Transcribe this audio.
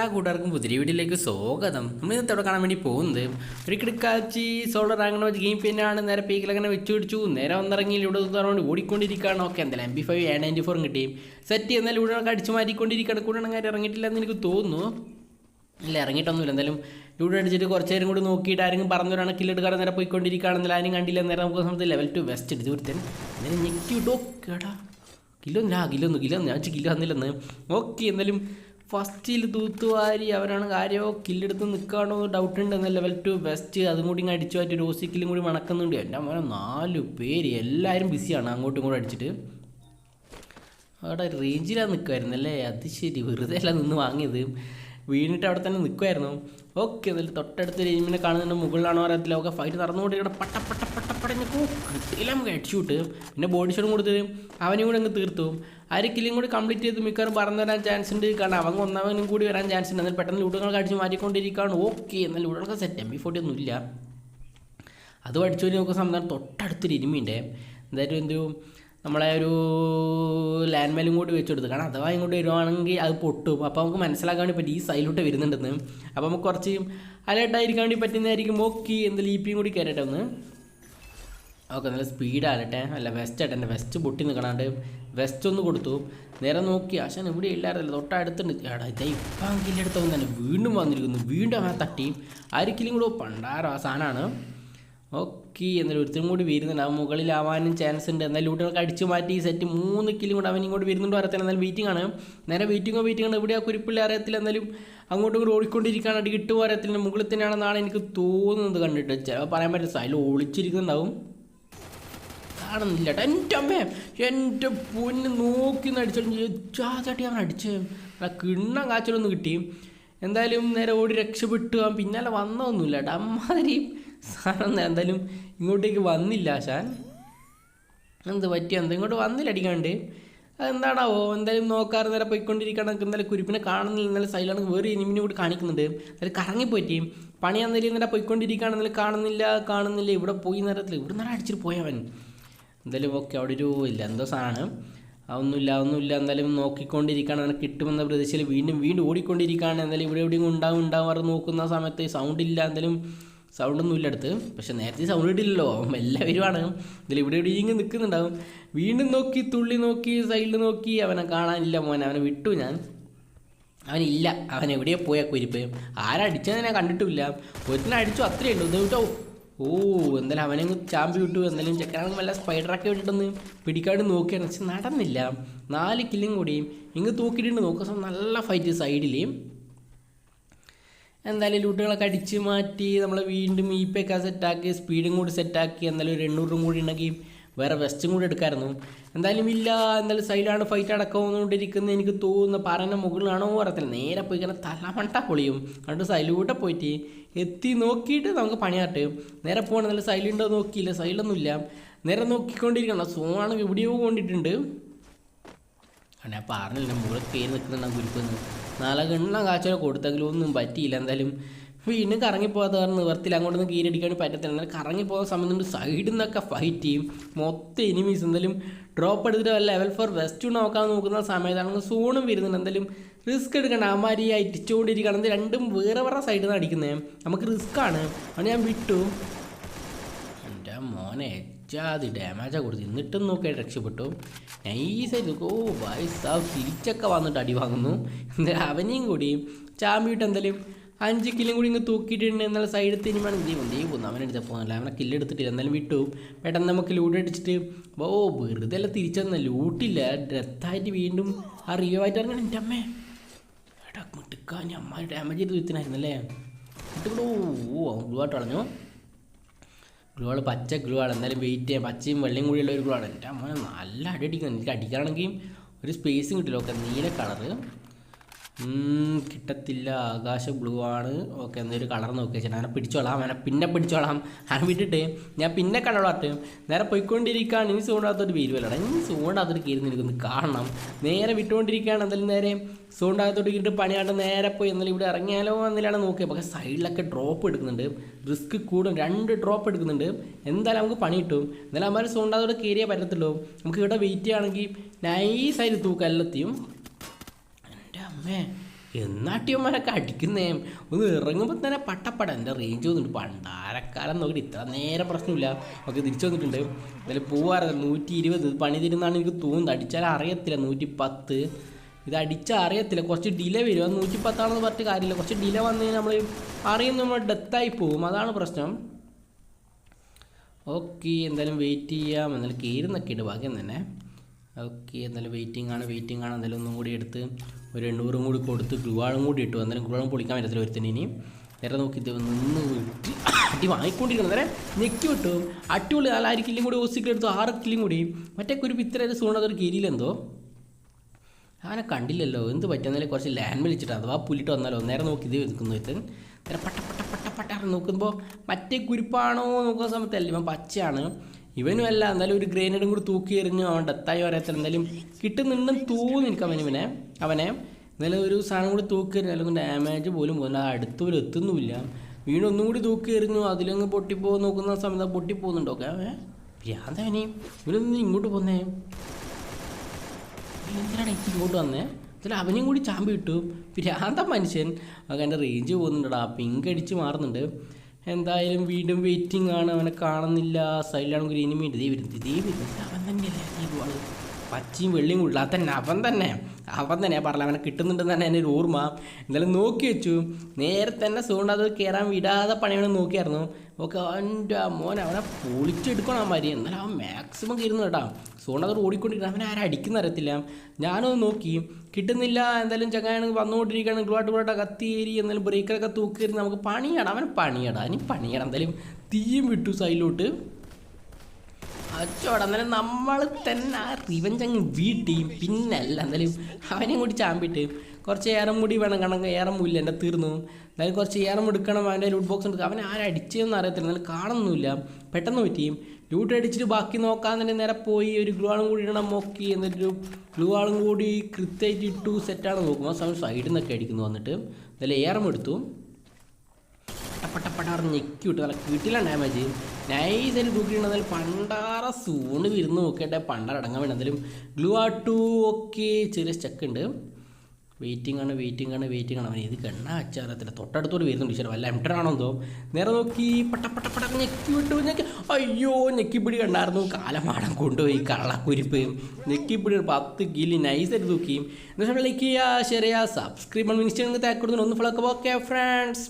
എല്ലാ കൂട്ടുകാർക്കും പുതിയ വീട്ടിലേക്ക് സ്വാഗതം. നമ്മൾ ഇന്നത്തെ അവിടെ കാണാൻ വേണ്ടി പോകുന്നത് ഒരു കിടക്കാച്ചി സോളർ അങ്ങനെ വെച്ച് ഗെയിം പിന്നാണ് നേരെ പീക്കിൽ അങ്ങനെ വെച്ച് പിടിച്ചു നേരെ വന്നിറങ്ങി ഇവിടെ പറഞ്ഞുകൊണ്ട് ഓടിക്കൊണ്ടിരിക്കുകയാണ്. ഓക്കെ എന്തായാലും M B five A ninety ഫോറും കിട്ടി സെറ്റ് എന്നാലും ഇവിടെ അടിച്ചു മാറ്റിക്കൊണ്ടിരിക്കുകയാണ്. കൂടെ അങ്ങനെ ഇറങ്ങിയിട്ടില്ല എന്ന് എനിക്ക് തോന്നുന്നു. ഇല്ല ഇറങ്ങിയിട്ടൊന്നുമില്ല. എന്തായാലും ഇവിടെ അടിച്ചിട്ട് കുറച്ച് നേരം കൂടി നോക്കിയിട്ട് ആരെങ്കിലും പറഞ്ഞൊരാണ് കില്ലെടുക്കാതെ നേരെ പോയിക്കൊണ്ടിരിക്കുകയാണെന്നില്ല ആരും കണ്ടില്ല. നേരെ നമുക്ക് സമയത്ത് ലെവൽ ടു വെസ്റ്റ് എടുത്ത് ഒരുത്തൻ നേരെ ഞെക്കി വിട്ടോ കേടാ കിലോ ആ കിലോ ഒന്ന് കിലോ ഞാൻ കിലോ വന്നില്ലെന്ന്. ഓക്കെ എന്തായാലും ഫസ്റ്റിൽ തൂത്തുവാരി അവരാണ് കാര്യമോ കില്ലെടുത്ത് നിൽക്കാണോ ഡൗട്ട് ഉണ്ട് എന്ന ലെവൽ ടു വെസ്റ്റ് അതും കൂടി ഇങ്ങനെ അടിച്ചു മാറ്റി റോസിക്കിലും കൂടി മണക്കുന്നുണ്ട്. എന്റെ മോനെ നാല് പേര് എല്ലാവരും ബിസിയാണ് അങ്ങോട്ടും ഇങ്ങോട്ടും അടിച്ചിട്ട്. അവിടെ റേഞ്ചിലാണ് നിൽക്കുമായിരുന്നു അല്ലേ? അത് ശരി. വെറുതെ അല്ല നിന്ന് വാങ്ങിയത്. വീണിട്ട് അവിടെ തന്നെ നിൽക്കുമായിരുന്നു ഓക്കെ എന്നാലും തൊട്ടടുത്ത് രേമിനെ കാണുന്നുണ്ട് മുകളിലാണോ അറിയത്തില്ല. ഒക്കെ ഫൈറ്റ് നടന്നുകൊണ്ടിരിക്കണം പട്ട പട്ട പട്ട പടഞ്ഞ് കിട്ടിയില്ല നമുക്ക് ഹെഡ്ഷൂട്ട് പിന്നെ ബോഡി ഷോട്ടും കൊടുത്തിട്ട് അവനും കൂടെ അങ്ങ് തീർത്തു. ആര് കില്ലും കൂടി കംപ്ലീറ്റ് ചെയ്ത് മിക്കവാറും പറഞ്ഞു തരാൻ ചാൻസ് ഉണ്ട്. കാരണം അവൻ ഒന്നാമനും കൂടി വരാൻ ചാൻസ് ഉണ്ട്. എന്നാൽ പെട്ടെന്ന് ലൂട്ടുകൾ അടിച്ച് മാറ്റിക്കൊണ്ടിരിക്കുകയാണ്. ഓക്കെ എന്നാൽ ലൂട്ടുകൾക്ക് സെറ്റ് എം ബി ഫോർട്ടി ഒന്നും ഇല്ല. അത് പഠിച്ചു വരി നോക്കുന്ന സമയത്ത് തൊട്ടടുത്തൊരു ഇരുമിന്റെ എന്തായാലും എന്തൊരു നമ്മളെ ഒരു ലാൻഡ് മേലും കൂടി വെച്ചെടുത്ത് കാരണം അഥവാ ഇങ്ങോട്ട് വരുവാണെങ്കിൽ അത് പൊട്ടും. അപ്പോൾ നമുക്ക് മനസ്സിലാക്കാൻ വേണ്ടി പറ്റും ഈ സൈലോട്ട് വരുന്നുണ്ടെന്ന്. അപ്പോൾ നമുക്ക് കുറച്ച് അലേർട്ടായിരിക്കാൻ വേണ്ടി പറ്റുന്നതായിരിക്കും. ഓക്കെ എന്ത് ലീപ്പിയും പിയും കൂടി കയറട്ടെ ഒന്ന്. ഓക്കെ നല്ല സ്പീഡ് ആലട്ടെ അല്ല വെസ്റ്റ് ആട്ടെ എന്റെ വെസ്റ്റ് പൊട്ടി നിൽക്കണാണ്ട് വെസ്റ്റ് ഒന്ന് കൊടുത്തു. നേരെ നോക്കി ആശാൻ ഇവിടെ ഇല്ലായിരുന്നല്ലോ? തൊട്ടടുത്തുണ്ട്. എടാ ഇതാ ഇപ്പം കില്ലെടുത്തവൻ തന്നെ. വീണ്ടും വന്നിരിക്കുന്നു. വീണ്ടും ആ തട്ടി. ആരിക്കലും കൂടെ പണ്ടാരം ആ സാധനമാണ്. ഓക്കെ എന്നാലും ഒരുത്തരും കൂടി വരുന്നുണ്ട്. ആ മുകളിലാവാനും ചാൻസ് ഉണ്ട്. എന്നാൽ ലൂട്ടുകൾക്ക് അടിച്ചു മാറ്റി ഈ സെറ്റ് മൂന്ന് കിലും കൂടെ അവൻ ഇങ്ങോട്ട് വരുന്നുണ്ട് അറിയത്തില്ല എന്നാൽ വെയിറ്റിംഗ് ആണ്. നേരെ വെയിറ്റിങ്ങോ വെയിറ്റിംഗ് ആണ്? ഇവിടെ ആ കുരിപ്പിള്ളി അറിയത്തില്ല. എന്നാലും അങ്ങോട്ടും ഇങ്ങോട്ട് ഓടിക്കൊണ്ടിരിക്കുകയാണ്. അടി കിട്ടുമോ അറിയത്തില്ല. മുകളിൽ തന്നെയാണെന്നാണ് എനിക്ക് തോന്നുന്നത് കണ്ടിട്ട്. ചിലപ്പോൾ പറയാൻ പറ്റില്ല. അതിൽ ഒളിച്ചിരിക്കുന്നുണ്ടാവും. കാണുന്നില്ല ട്ടോ. എന്റെ അമ്മേ എന്റെ പൊന്ന് നോക്കി അടിച്ചു ചാച്ചാട്ടി അവൻ അടിച്ച്. കിണ്ണം കാച്ചലൊന്ന് കിട്ടി. എന്തായാലും നേരെ ഓടി രക്ഷപ്പെട്ടു. അവൻ പിന്നാലെ വന്നതൊന്നുമില്ല കേട്ടോ അമ്മാതിരി സാധനം എന്തായാലും ഇങ്ങോട്ടേക്ക് വന്നില്ല ആശാൻ. എന്ത് പറ്റിയ എന്താ ഇങ്ങോട്ട് വന്നില്ല അടിക്കാണ്ട്. അതെന്താണാവോ? എന്തായാലും നോക്കാറ് നേരെ പോയിക്കൊണ്ടിരിക്കണം. എന്തായാലും കുരുപ്പിനെ കാണുന്നില്ല. എന്നാലും സൈലാണ് വേറെ ഇനിമിനെ കൂടി കാണിക്കുന്നുണ്ട്. അതിൽ കറങ്ങിപ്പോറ്റി. പണി അന്നേരം നേരെ പോയിക്കൊണ്ടിരിക്കുകയാണെന്നാലും കാണുന്നില്ല കാണുന്നില്ല. ഇവിടെ പോയി നേരത്തിൽ ഇവിടെ നേരം അടിച്ചിട്ട് പോയവൻ എന്തായാലും ഓക്കെ അവിടെ ഒരു ഇല്ല എന്തോ സാധനം. അതൊന്നുമില്ല അതൊന്നുമില്ല. എന്തായാലും നോക്കിക്കൊണ്ടിരിക്കുകയാണ്. അങ്ങനെ കിട്ടുമെന്ന പ്രതീക്ഷയിൽ വീണ്ടും വീണ്ടും ഓടിക്കൊണ്ടിരിക്കുകയാണ്. എന്തായാലും ഇവിടെ എവിടെയും ഉണ്ടാവും ഉണ്ടാവാറ് നോക്കുന്ന സമയത്ത് സൗണ്ട് ഇല്ല. എന്തായാലും സൗണ്ടൊന്നും ഇല്ല അടുത്ത്. പക്ഷെ നേരത്തെ സൗണ്ട് ഇട്ടില്ലല്ലോ എല്ലാവരുമാണ് ഇതിൽ ഇവിടെ എവിടെയെങ്കിലും നിൽക്കുന്നുണ്ടാവും. വീണ്ടും നോക്കി തുള്ളി നോക്കി സൈഡിൽ നോക്കി. അവനെ കാണാനില്ല മോനെ. അവനെ വിട്ടു ഞാൻ. അവനില്ല. അവൻ എവിടെയോ പോയാൽ കുരിപ്പ്? ആരടിച്ചത് ഞാൻ കണ്ടിട്ടില്ല. ഒരുത്തിനെ അടിച്ചു അത്രയേ ഉള്ളൂ കേട്ടോ ഓ എന്തായാലും അവനെ ചാമ്പി വിട്ടു എന്തായാലും ചെക്കനാണെങ്കിൽ വല്ല സ്പൈഡറൊക്കെ വിട്ടിട്ടൊന്ന് പിടിക്കാണ്ട് നോക്കിയാണ് പക്ഷെ നടന്നില്ല. നാല് കില്ലും കൂടിയും ഇങ്ങ് തൂക്കിയിട്ടുണ്ട്. നോക്കുന്ന നല്ല ഫൈറ്റ് സൈഡിൽ എന്തായാലും ലൂട്ടുകളൊക്കെ അടിച്ച് മാറ്റി നമ്മൾ വീണ്ടും ഈ പി ഒക്കെ സെറ്റാക്കി സ്പീഡും കൂടി സെറ്റാക്കി എന്തായാലും ഒരു എണ്ണൂറും കൂടി ഉണ്ടെങ്കിൽ വേറെ വെസ്റ്റും കൂടി എടുക്കാമായിരുന്നു എന്തായാലും ഇല്ല എന്തായാലും സൈഡിലാണ് ഫൈറ്റ് അടക്കമുകൊണ്ടിരിക്കുന്നത് എനിക്ക് തോന്നുന്നു. പറഞ്ഞ മുകളിലാണോ പറയത്തില്ല നേരെ പോയി ഇങ്ങനെ തലമണ്ട പൊളിയും. അതുകൊണ്ട് സൈലൂട്ടെ പോയിട്ട് എത്തി നോക്കിയിട്ട് നമുക്ക് പണിയാട്ട് നേരെ പോകണം നല്ല സൈലുണ്ടോ നോക്കിയില്ല. സൈലൊന്നുമില്ല നേരെ നോക്കിക്കൊണ്ടിരിക്കണം സോണാണെങ്കിൽ എവിടെയോ കൊണ്ടിട്ടുണ്ട്. ഞാൻ പറഞ്ഞില്ല മുകളിൽ കയറി നിൽക്കുന്നുണ്ടാവും ഗുരുപ്പെന്ന് നാളെ ഗണ്ണ കാച്ചോ കൊടുത്തെങ്കിലും ഒന്നും പറ്റിയില്ല. എന്തായാലും വീണ്ടും കറങ്ങിപ്പോകാത്ത കാരണം നിവർത്തില്ല അങ്ങോട്ടൊന്നും കീരടിക്കാൻ പറ്റത്തില്ല. എന്നാൽ കറങ്ങിപ്പോകുന്ന സമയത്ത് നമ്മൾ സൈഡിൽ നിന്നൊക്കെ ഫൈറ്റ് ചെയ്യും. മൊത്തം എനിമീസ് എന്തായാലും ഡ്രോപ്പ് എടുത്തിട്ട് ലെവൽ ഫോർ വെസ്റ്റ് നോക്കാൻ നോക്കുന്ന സമയത്താണെങ്കിൽ സോണും വരുന്നുണ്ട് എന്തായാലും റിസ്ക് എടുക്കണ്ട. അമാരി അടിച്ചുകൊണ്ടിരിക്കണം രണ്ടും വേറെ വേറെ സൈഡിൽ നിന്ന് അടിക്കുന്നത് നമുക്ക് റിസ്ക് ആണ്. അതുകൊണ്ട് ഞാൻ വിട്ടു. എന്റെ മോനെ ജാതി ഡാമേജാണ് കൊടുത്തു. എന്നിട്ടും നോക്കിയാൽ രക്ഷപ്പെട്ടു. നൈസായിട്ട് ഓ വയസ്സ് ആ തിരിച്ചൊക്കെ വന്നിട്ട് അടി വാങ്ങുന്നു. എന്തായാലും അവനെയും കൂടി ചാമ്പിയിട്ട് എന്തായാലും അഞ്ച് കിലും കൂടി ഇങ്ങ് തൂക്കിയിട്ടുണ്ട് എന്നാൽ സൈഡിൽ തിരുമാണ് ദൈവം ദൈവം അവനെടുത്ത് പോകുന്നില്ല അവനെ കില്ലെടുത്തിട്ടില്ല എന്നാലും വിട്ടു. പെട്ടെന്ന് നമുക്ക് ലൂട്ട് അടിച്ചിട്ട് ഓ വെറുതെ അല്ല തന്നെ ലൂട്ടില്ല ഡെത്തായിട്ട് വീണ്ടും ആ റിയോ ആയിട്ട് ഇറങ്ങണം. എന്റെ അമ്മേ. മിട്ടുക്കാൻ അമ്മ ഡാമേജ് ചെയ്ത് വിത്തിനായിരുന്നല്ലേ ഗ്ലൂ ഓ വളഞ്ഞു കളഞ്ഞു. ആൾ പച്ച ഗ്ലൂ ആണ് എന്തായാലും വെയിറ്റ് ചെയ്യാം. പച്ചയും വെള്ളയും കൂടിയുള്ള ഒരു ഗ്ലൂ ആണ്. എന്റെ അമ്മ നല്ല അടി അടിക്കുന്നു എനിക്ക് അടിക്കുകയാണെങ്കിൽ ഒരു സ്പേസും കിട്ടില്ല. ഓക്കെ നീല കളറ് കിട്ടത്തില്ല. ആകാശ ബ്ലൂ ആണ്. ഓക്കെ എന്നൊരു കളർ നോക്കി വെച്ചാൽ അവനെ പിടിച്ചോളാം. അവനെ പിന്നെ പിടിച്ചോളാം. അവനെ വിട്ടിട്ട്. ഞാൻ പിന്നെ കടളാട്ട് നേരെ പോയിക്കൊണ്ടിരിക്കുകയാണ് ഇനി സൂണ്ടാകത്തോട്ട് വീരുവല്ലടാ. ഇനി സൂണ്ടാകത്തോട്ട് കീറി നിൽക്കുന്നു. കാണണം. നേരെ വിട്ടുകൊണ്ടിരിക്കുകയാണ്. എന്തായാലും നേരെ സൂണ്ടാകത്തോട്ട് കയറിയിട്ട് പണിയാണ്ട് നേരെ പോയി. എന്നാലും ഇവിടെ ഇറങ്ങിയാലോ എന്നിലാണ് നോക്കിയത് പക്ഷേ സൈഡിലൊക്കെ ഡ്രോപ്പ് എടുക്കുന്നുണ്ട്. റിസ്ക് കൂടും. രണ്ട് ഡ്രോപ്പ് എടുക്കുന്നുണ്ട്. എന്തായാലും നമുക്ക് പണി കിട്ടും. എന്നാലും അമ്മ സൂണ്ടാകത്തോട്ട് കയറിയേ പറ്റത്തുള്ളൂ. നമുക്ക് ഇവിടെ വെയിറ്റ് ചെയ്യുകയാണെങ്കിൽ നൈസായിട്ട് തൂക്കം എന്റെ അമ്മേ എന്നാട്ടിയന്മാരൊക്കെ അടിക്കുന്നേ? ഒന്ന് ഇറങ്ങുമ്പോൾ തന്നെ പട്ടപ്പട. എന്റെ റേഞ്ച് വന്നിട്ട് പണ്ടാരക്കാലം നോക്കിയിട്ട് ഇത്ര നേരം പ്രശ്നമില്ല. ഒക്കെ തിരിച്ചു വന്നിട്ടുണ്ട്. എന്തായാലും പോവാറ് നൂറ്റി ഇരുപത് പണി തരുന്നതാണ് എനിക്ക് തോന്നുന്നത്. അടിച്ചാൽ അറിയത്തില്ല. നൂറ്റി പത്ത് ഇത് അടിച്ചാൽ അറിയത്തില്ല. കുറച്ച് ഡിലേ വരും. അത് നൂറ്റി പത്താണെന്ന് പറഞ്ഞിട്ട് കാര്യമില്ല. കുറച്ച് ഡിലേ വന്നു കഴിഞ്ഞാൽ നമ്മൾ അറിയുന്ന നമ്മൾ ഡെത്തായി പോകും. അതാണ് പ്രശ്നം. ഓക്കെ എന്തായാലും വെയിറ്റ് ചെയ്യാം. എന്നാലും കയറുന്നൊക്കെ ഉണ്ട് ഭാഗ്യം തന്നെ. ഓക്കെ എന്തായാലും വെയിറ്റിംഗ് ആണ്. വെയിറ്റിംഗ് ആണ്. എന്തായാലും ഒന്നും കൂടി എടുത്ത് ഒരു എണ്ണൂറും കൂടി കൊടുത്ത് ഗ്ലുവാളും കൂടി ഇട്ടു. അന്നേരം ഗ്ലുവാളും പൊളിക്കാൻ പറ്റത്തില്ല ഒരുത്തിന് ഇനി നേരെ നോക്കി നിന്ന് വിട്ടി അടി വാങ്ങിക്കൊണ്ടിരിക്കണം നേരെ ഞെക്കി വിട്ടു. അടിപൊളി. നാലായിരം കില്ലും കൂടി ഓസിക്കിൽ എടുത്തു. ആറ് കില്ലും കൂടി. മറ്റേ കുരുപ്പ് ഇത്ര സൂണതൊരു കിരിയിലെന്തോ അവനെ കണ്ടില്ലല്ലോ. എന്ത് പറ്റുന്നതിൽ കുറച്ച് ലാൻഡ് വിളിച്ചിട്ട് അഥവാ പുല്ലിട്ട് വന്നാലോ? നേരെ നോക്കി ഇത് നിൽക്കുന്നു ഇത്തൻ നേരെ പട്ട പട്ട പട്ട പട്ട നോക്കുമ്പോൾ മറ്റേ കുരിപ്പാണോ നോക്കുന്ന സമയത്തല്ല? ഇവൻ പച്ചയാണ്. ഇവനും അല്ല എന്നാലും ഒരു ഗ്രേനേഡും കൂടി തൂക്കി എറിഞ്ഞു അവൻ ഡെത്തായി വരാത്ത എന്തായാലും കിട്ടുന്നുണ്ടെന്ന് തോന്നുന്നു എനിക്ക് അവൻ ഇവനെ. അവനെ എന്നാലും ഒരു സാധനം കൂടി തൂക്കി എറിഞ്ഞു അല്ലെങ്കിൽ ഡാമേജ് പോലും പോകുന്നില്ല അടുത്ത് പോലും എത്തുന്നുമില്ല. വീണ്ടും ഒന്നും കൂടി തൂക്കി എറിഞ്ഞു അതിലങ്ങ് പൊട്ടിപ്പോ നോക്കുന്ന സമയത്ത് പൊട്ടി പൊട്ടിപ്പോകുന്നുണ്ടോ ഒക്കെ അവൻ ഭ്രാന്തവനെ ഇവനൊന്നും ഇങ്ങോട്ട് പോന്നേ. എന്തിനാണ് എനിക്ക് ഇങ്ങോട്ട് വന്നേ? എന്നിട്ട് അവനെയും കൂടി ചാമ്പി ഇട്ടു ഭ്രാന്ത മനുഷ്യൻ. എന്റെ റേഞ്ച് പോകുന്നുണ്ടടാ. പിങ്ക് അടിച്ച് മാറുന്നുണ്ട്. എന്തായാലും വീണ്ടും വെയിറ്റിംഗ് ആണ്. അവനെ കാണുന്നില്ല. സൈഡിലാണ് ഒരു ദൈവം ദൈവം അവൻ തന്നെയല്ലേ? ദീപുവാൾ പച്ചയും വെള്ളിയും അത് തന്നെ അവൻ തന്നെ. അവൻ തന്നെ പറഞ്ഞ അവനെ കിട്ടുന്നുണ്ടെന്ന് തന്നെ എന്റെ ഒരു ഓർമ്മ. എന്തായാലും നോക്കി വെച്ചു. നേരെ തന്നെ സോണ്ട് അത് കയറാൻ വിടാതെ പണിയാണ് നോക്കിയായിരുന്നു. ഓക്കെ അവന്റെ മോൻ അവനെ പൊളിച്ചെടുക്കണം മാതിരി എന്നാലും അവൻ മാക്സിമം കയറുന്നു കേട്ടോ. അത് ഓടിക്കൊണ്ടിരിക്കണം അവനെ ആരും അടിക്കുന്ന അറിയത്തില്ല. ഞാനൊന്ന് നോക്കി. കിട്ടുന്നില്ല എന്തായാലും ചങ്ങാണെങ്കിൽ വന്നുകൊണ്ടിരിക്കുകയാണ്. ഗ്ലോട്ട് ഗ്ലോട്ട് കത്തിയേരി എന്നാലും ബ്രേക്കറൊക്കെ തൂക്കിയിരുന്ന് നമുക്ക് പണിയടാം അവൻ പണിയടാ അതിന് പണിയടാം എന്തായാലും തീയും വിട്ടു സൈഡിലോട്ട്. അച്ചോടാ എന്നാലും നമ്മൾ തന്നെ ആ റിവഞ്ച് അങ്ങ് വീട്ടി. പിന്നല്ല എന്തായാലും അവനെയും കൂടി ചാമ്പിട്ട് കുറച്ച് ഏറം മുടി വേണം കാരണം ഏറം മുല്ല എന്റെ തീർന്നു. എന്നാലും കുറച്ച് ഏറം എടുക്കണം അവന്റെ ലൂട്ട് ബോക്സ് എടുക്കുക അവൻ ആരും അടിച്ചതെന്ന് അറിയത്തില്ല. എന്നാലും കാണുന്നില്ല പെട്ടെന്ന് പറ്റിയും ലൂട്ട് അടിച്ചിട്ട് ബാക്കി നോക്കാൻ തന്നെ നേരെ പോയി ഒരു ഗ്ലൂ ആളും കൂടി ഇടണം നോക്കി. എന്നിട്ടൊരു ഗ്ലൂ ആളും കൂടി കൃത്യമായിട്ട് ഇട്ടു സെറ്റാണ് നോക്കുമ്പോൾ സമയം സൈഡിൽ നിന്നൊക്കെ അടിക്കുന്നു വന്നിട്ട്. എന്നാലും ഏറം എടുത്തു. പട്ടപ്പട്ടാറ് ഞെക്കി വിട്ടു നല്ല കിട്ടില്ല ഡാമേജ് നൈസായിട്ട് തൂക്കിയിട്ടുണ്ടെങ്കിൽ പണ്ടാറ സൂണ് വിരുന്ന് നോക്കിയിട്ട് പണ്ടാറ അടങ്ങാൻ വേണ്ടി. എന്തായാലും ഗ്ലൂ ആട്ടു ഒക്കെ ചെറിയ സ്റ്റക്ക് ഉണ്ട്. വെയിറ്റിംഗ് ആണ് വെയിറ്റിംഗ് ആണ് വെയിറ്റിംഗ് ആണ്. അവൻ ഇത് കണ്ണ അച്ചാറത്തില്ല തൊട്ടടുത്തോട് വരുന്നുണ്ട് ഈശ്വര. വല്ല എംട്ടറാണോ എന്തോ? നേരെ നോക്കി പട്ടപ്പട്ടപ്പട്ട പട്ട പട്ട ഞെക്കി വിട്ടു. ഞെക്കി അയ്യോ ഞെക്കിപ്പിടി കണ്ടായിരുന്നു. കാലമാടം കൊണ്ടുപോയി കള്ളക്കുരിപ്പ്. ഞെക്കിപ്പിടി ഒരു പത്ത് കിലി നൈസായിട്ട് തൂക്കി. എന്നുവെച്ചാൽ ലൈക്ക് ചെയ്യുക ഷെയർ സബ്സ്ക്രൈബ് മിനിസ്റ്റർ തേക്ക് ഒന്ന് ഫ്ലക്ക് ഓക്കെ ഫ്രണ്ട്സ്